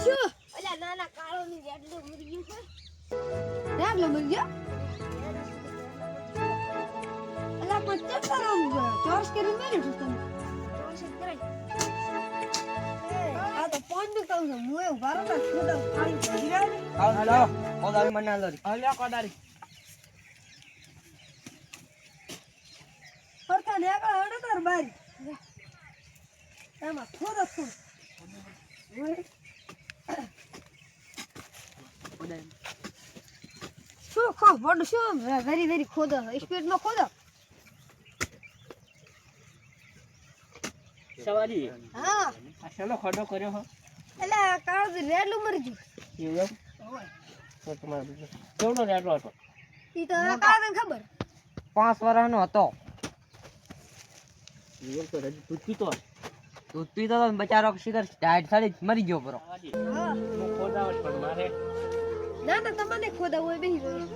શું અલ્યા નાના કાળોની જેટલું મરી ગયું છે રાગલો મરી ગયો અલા પણ ચક્કર આવું ગયો ચોરસ કરી મેલ્યું છું તમે ચોરસ આ તો ફોનનું કહું છું હું એવું બારો ના છોડા ખાલી ભરી ને. મને રી કોદારી ફરતા ને આગળ હડો તાર બારી એમાં થોડો થોડો શું ખો બડ શું? વેરી વેરી ખોદો. સ્પીડમાં ખોદો. સવારી. હા. આ શેનો ખોટો કર્યો હો. એટલે કાળ રેડ મરી ગયું. એવું એમ? તો તમારે બીજું. કેવડો રેટલો હતો? ઈ તો કાળ ખબર? પાંચ વર્ષનો હતો. એવું તો હજી તું હશે. તો બચારો શિખર ટાઈટ સાડી મરી ગયો મારે ના ના તમને ખોદા હોય બેહી રહ્યો.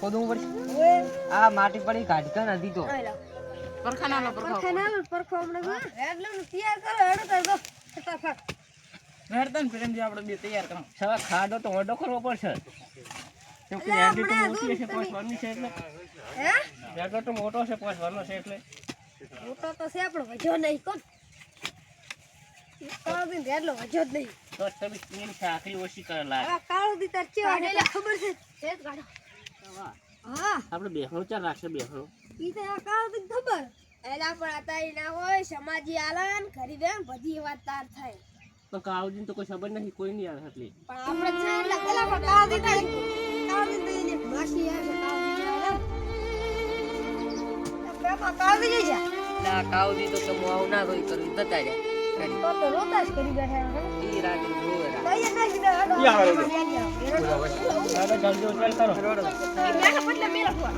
ખોદવું પડશે? આ માટી પડી કાઢતો નથી તો. પરખાના લો પરખા ના લો પરખો હમણાં જો તૈયાર કરો તો ફટાફટ. પ્રેમજી આપણે બે તૈયાર કરો સવા ખાડો તો ઓડો કરવો પડશે. કેમ કે તો મોટી છે પાંચ વારની છે એટલે. હે? રેડો તો મોટો છે પાંચ વારનો છે એટલે. મોટો તો છે આપણો વજો નહીં. કોણ? કાળો દિન રેડલો વજો જ નહીં. તો તમે સ્કીન સાખરી ઓછી કરે લાગે. કાળો દી તાર ચેવા એટલે ખબર છે? શેઠ કાઢો. હા. આપણે બેહણું ચાલ રાખશે બેહણું. ઈ તો કાળો દિન ખબર. એલા પણ અત્યારે ના હોય સમાજી આલન ખરીદે બધી વાત તાર થાય. તો કાવજીને તો કોઈ ખબર નથી કોઈ નહીં આવે એટલે. પણ આપણે છે એટલે પેલા પણ કાળો દિન પેપા જા તો આવું ના તો તો રોતા જ કરી બેઠા ઈ રાતે યા, કરો મેળા બદલે મેળા ફોન.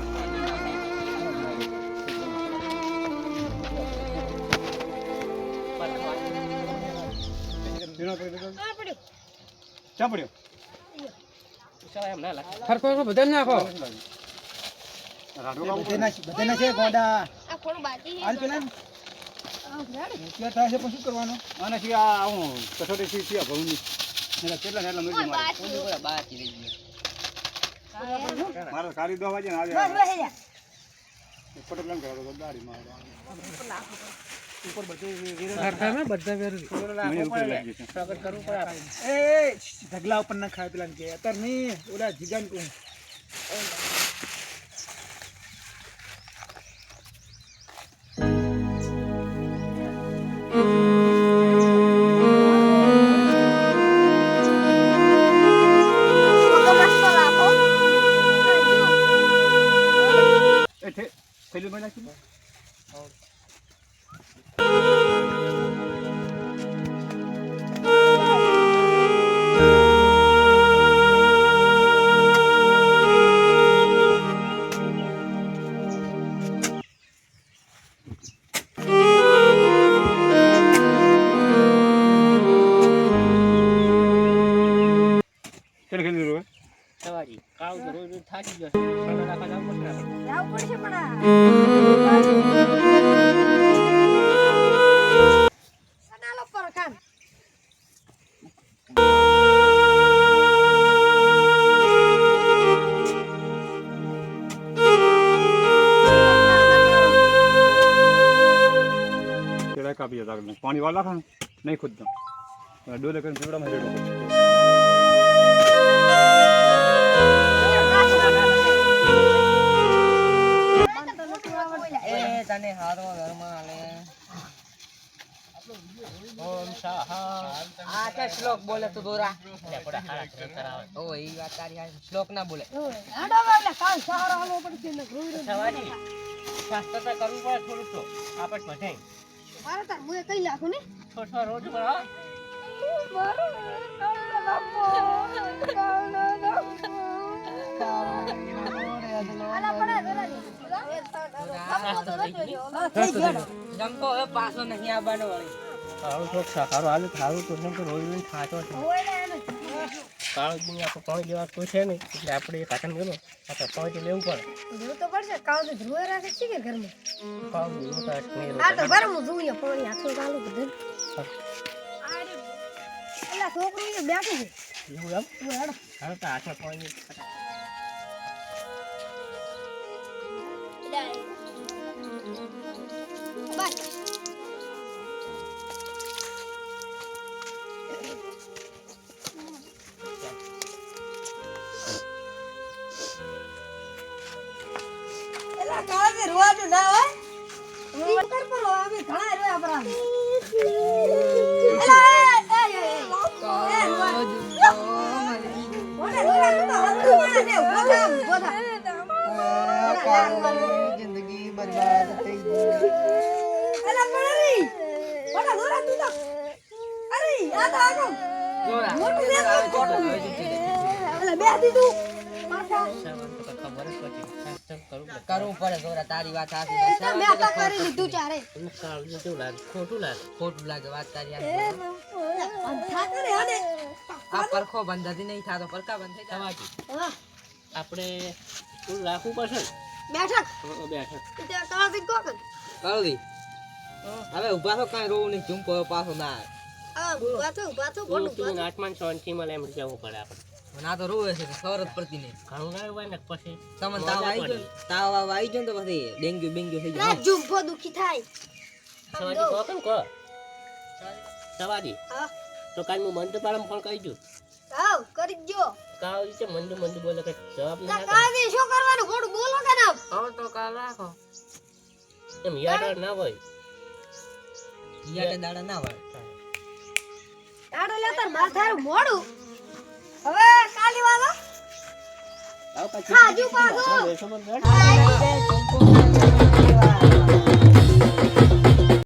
ચાલ એમ ના લાગે આ થોડું બાકી છે. કોઈ બાકી હોય. બાકી રહી ગયા મારા કાલી દો વાગે ને બસ આવે બેહી જા ફોટો પ્લાન કરાવો તો ગાડી માં ઉપર બધા છે. સ્વાગત કરવું પડે એ ઢગલા ઉપર ના ખાય પેલા કે અત્યારે નહીં ઓલા જીગાન કહું એ પડશે પણ સનાલો પર કામ કેળા કાપી જતા. પાણી વાળા ખાન નહીં ખુદ ડોલે કરીને પીવડામાં રેડો તને હારો ઘરમાં આલે ઓમ આ કે શ્લોક બોલે તું દોરા. ઓ એ વાત તારી હારી. શ્લોક ના બોલે. આડો બોલે કાલ સહારો આવો પડશે ને રોઈ સવારી શાસ્ત્ર તો કરવું પડે થોડું તો. આપણે બધાય મારે તાર મુએ કઈ લાખું ને? છો છો રોજ કરો જમતો હવે પાછો છે લેવા નહીં એટલે આપણે એ કાકા ગયો આપણે પાણી લેવું પડે જોવું તો રોવાનું ના હોય. કર પર અમે ઘણા રોયા જિંદગી બરબાદ થઈ ગઈ બે દીધું ખબર જ પછી. કરવું પડે કરવું તારી વાત સાચી છે. મેં તો કરી લીધું ચારે. કાળું કેવું લાગે? ખોટું લાગે? ખોટું લાગે વાત તારી આ. અંધા કરે અને આ પરખો બંધાતી નહીં થાતો પરકા બંધ થઈ જાય. સવાજી આપણે થોડું રાખવું પડશે ને? બેઠક. હં, બેઠક. તે કાળજી કોકન કાળુજી હવે ઊભા તો કાંઈ રોવું નહીં ચૂમકો પાછો ના. આવે. આ ઊભા થો ઊભા થો બોલું તું છ શાંતિ મળે એમ જવું પડે આપણે. આ તો રોવે છે કે ખબર જ પડતી નહીં. ઘણું ના હોય ને પછી તમને તાવ આવી ગયો? તાવ આવ આવી ગયો તો પછી ડેન્ગ્યુ બેન્ગ્યુ થઈ ના જાય જુભો દુખી થાય. સવારી કહો કેમ કો સવારી હા. તો કાલ હું મંદ પાડમ ફોન કરી દઉં. આવ કરી જો કાવ રીતે મંદ મંદ બોલે કે જવાબ ના ના કાળજી શું કરવાનું? ખોટું બોલો કે ના? હવે તો કાલ રાખો. એમ યાદ ના હોય. યાદ દાડા ના હોય આડો લેતા માર થારું મોડું. હવે કાલી વાળો ખાજુ પાડો